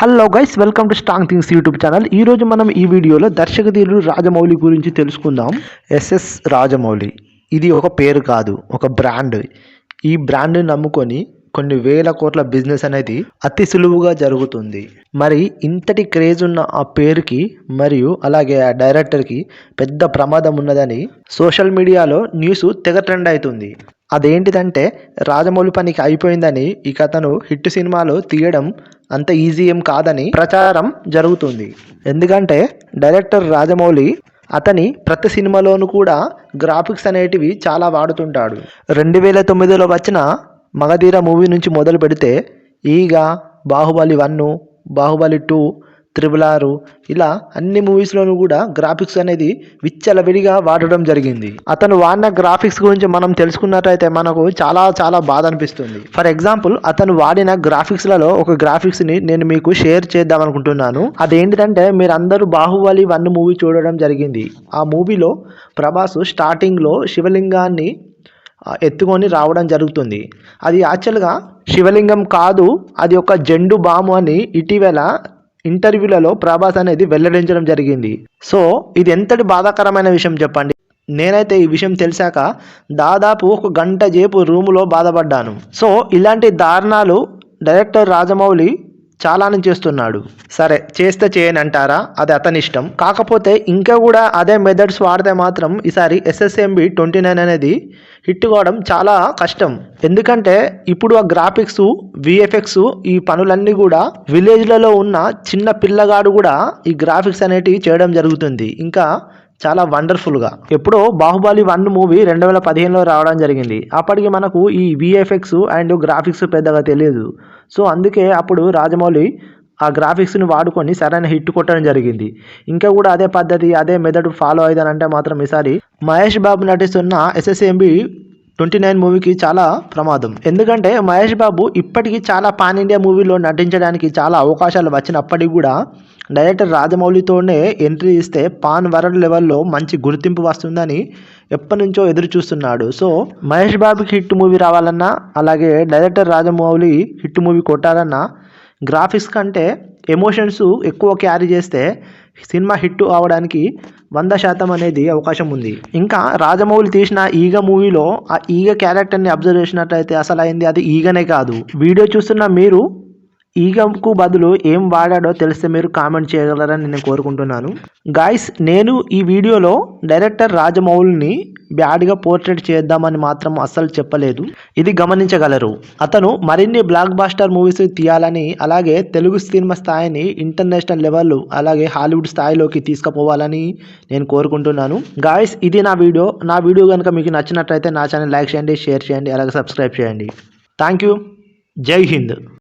Hello guys welcome to strong things YouTube channel ఈ రోజు మనం ఈ వీడియోలో దర్శకధీరుడు రాజమౌళి గురించి తెలుసుకుందాం. ఎస్ఎస్ రాజమౌళి. ఇది ఒక పేరు కాదు ఒక బ్రాండ్ ఈ బ్రాండ్ని నమ్ముకొని కొన్ని వేల కోట్ల బిజినెస్ అనేది అతి సులువుగా జరుగుతుంది. మరి ఇంతటి క్రేజ్ ఉన్న ఆ పేరుకి మరియు అలాగే ఆ డైరెక్టర్కి పెద్ద ప్రమాదం ఉన్నదని సోషల్ మీడియాలో న్యూస్ తెగ ట్రెండ్ అవుతుంది. అదేంటిదంటే రాజమౌళి పనికి అయిపోయిందని ఇక అతను హిట్ సినిమాలు తీయడం అంత ఈజీ ఏం కాదని ప్రచారం జరుగుతుంది. ఎందుకంటే డైరెక్టర్ రాజమౌళి అతని ప్రతి సినిమాలోనూ కూడా గ్రాఫిక్స్ అనేటివి చాలా వాడుతుంటాడు. రెండు వేల తొమ్మిదిలో వచ్చిన మగధీర మూవీ నుంచి మొదలు పెడితే Eega Baahubali one Baahubali two triple R ఇలా అన్ని మూవీస్లోనూ కూడా గ్రాఫిక్స్ అనేది విచ్చలవిడిగా వాడడం జరిగింది. అతను వాడిన గ్రాఫిక్స్ గురించి మనం తెలుసుకున్నట్టయితే మనకు చాలా చాలా బాధ అనిపిస్తుంది. ఫర్ ఎగ్జాంపుల్ అతను వాడిన గ్రాఫిక్స్లలో ఒక గ్రాఫిక్స్ని నేను మీకు షేర్ చేద్దాం అనుకుంటున్నాను. అదేంటిదంటే మీరందరూ బాహుబలి వన్ మూవీ చూడడం జరిగింది. ఆ మూవీలో ప్రభాస్ స్టార్టింగ్లో శివలింగాన్ని ఎత్తుకొని రావడం జరుగుతుంది. అది యాక్చువల్గా శివలింగం కాదు అది ఒక జెండు బాము అని ఇటీవల ఇంటర్వ్యూలలో ప్రభాస్ అనేది వెల్లడించడం జరిగింది. సో ఇది ఎంతటి బాధాకరమైన విషయం చెప్పండి? నేనైతే ఈ విషయం తెలిసాక దాదాపు ఒక గంట సేపు రూములో బాధపడ్డాను. సో ఇలాంటి దారుణాలు డైరెక్టర్ రాజమౌళి చాలానే చేస్తున్నాడు. సరే చేస్తే చేయనంటారా? అది అతని ఇష్టం కాకపోతే ఇంకా కూడా అదే మెథడ్స్ వాడితే మాత్రం ఈసారి ఎస్ఎస్ఎంబి ట్వంటీ నైన్ అనేది హిట్ కావడం చాలా కష్టం. ఎందుకంటే ఇప్పుడు ఆ గ్రాఫిక్స్ విఎఫ్ఎక్స్ ఈ పనులన్నీ కూడా విలేజ్లలో ఉన్న చిన్న పిల్లగాడు కూడా ఈ గ్రాఫిక్స్ అనేటివి చేయడం జరుగుతుంది. ఇంకా చాలా వండర్ఫుల్గా ఎప్పుడో బాహుబలి వన్ మూవీ రెండు వేల పదిహేనులో రావడం జరిగింది. అప్పటికి మనకు ఈ విఎఫ్ఎక్స్ అండ్ గ్రాఫిక్స్ పెద్దగా తెలియదు. సో అందుకే అప్పుడు రాజమౌళి ఆ గ్రాఫిక్స్ని వాడుకొని సరైన హిట్ కొట్టడం జరిగింది. ఇంకా కూడా అదే పద్ధతి అదే మెథడ్ ఫాలో అయ్యానంటే మాత్రం ఈసారి మహేష్ బాబు నటిస్తున్న ఎస్ఎస్ఎంబి ట్వంటీ నైన్ మూవీకి చాలా ప్రమాదం. ఎందుకంటే మహేష్ బాబు ఇప్పటికీ చాలా పాన్ ఇండియా మూవీలో నటించడానికి చాలా అవకాశాలు వచ్చినప్పటికీ కూడా డైరెక్టర్ రాజమౌళితోనే ఎంట్రీ ఇస్తే పాన్ వరల్డ్ లెవెల్లో మంచి గుర్తింపు వస్తుందని ఎప్పటి నుంచో ఎదురు చూస్తున్నాడు సో మహేష్ బాబుకి హిట్ మూవీ రావాలన్నా అలాగే డైరెక్టర్ రాజమౌళి హిట్ మూవీ కొట్టాలన్నా గ్రాఫిక్స్ కంటే ఎమోషన్స్ ఎక్కువ క్యారీ చేస్తే సినిమా హిట్ అవడానికి వంద శాతం అనేది అవకాశం ఉంది. ఇంకా రాజమౌళి తీసిన ఈగ మూవీలో ఆ ఈగ క్యారెక్టర్ని అబ్జర్వ్ చేసినట్లయితే అసలు అయింది అది ఈగనే కాదు. వీడియో చూస్తున్న మీరు ఈగకు బదులు ఏం వాడాడో తెలిస్తే మీరు కామెంట్ చేయగలరని నేను కోరుకుంటున్నాను. గాయస్ నేను ఈ వీడియోలో డైరెక్టర్ రాజమౌళిని బ్యాడ్గా పోర్ట్రేట్ చేద్దామని మాత్రం అస్సలు చెప్పలేదు. ఇది గమనించగలరు. అతను మరిన్ని బ్లాక్ బాస్టర్ మూవీస్ తీయాలని అలాగే తెలుగు సినిమా స్థాయిని ఇంటర్నేషనల్ లెవెల్ అలాగే హాలీవుడ్ స్థాయిలోకి తీసుకుపోవాలని నేను కోరుకుంటున్నాను. గాయస్ ఇది నా వీడియో. నా వీడియో కనుక మీకు నచ్చినట్లయితే నా ఛానల్ లైక్ చేయండి షేర్ చేయండి అలాగే సబ్స్క్రైబ్ చేయండి. థ్యాంక్ యూ జై హింద్.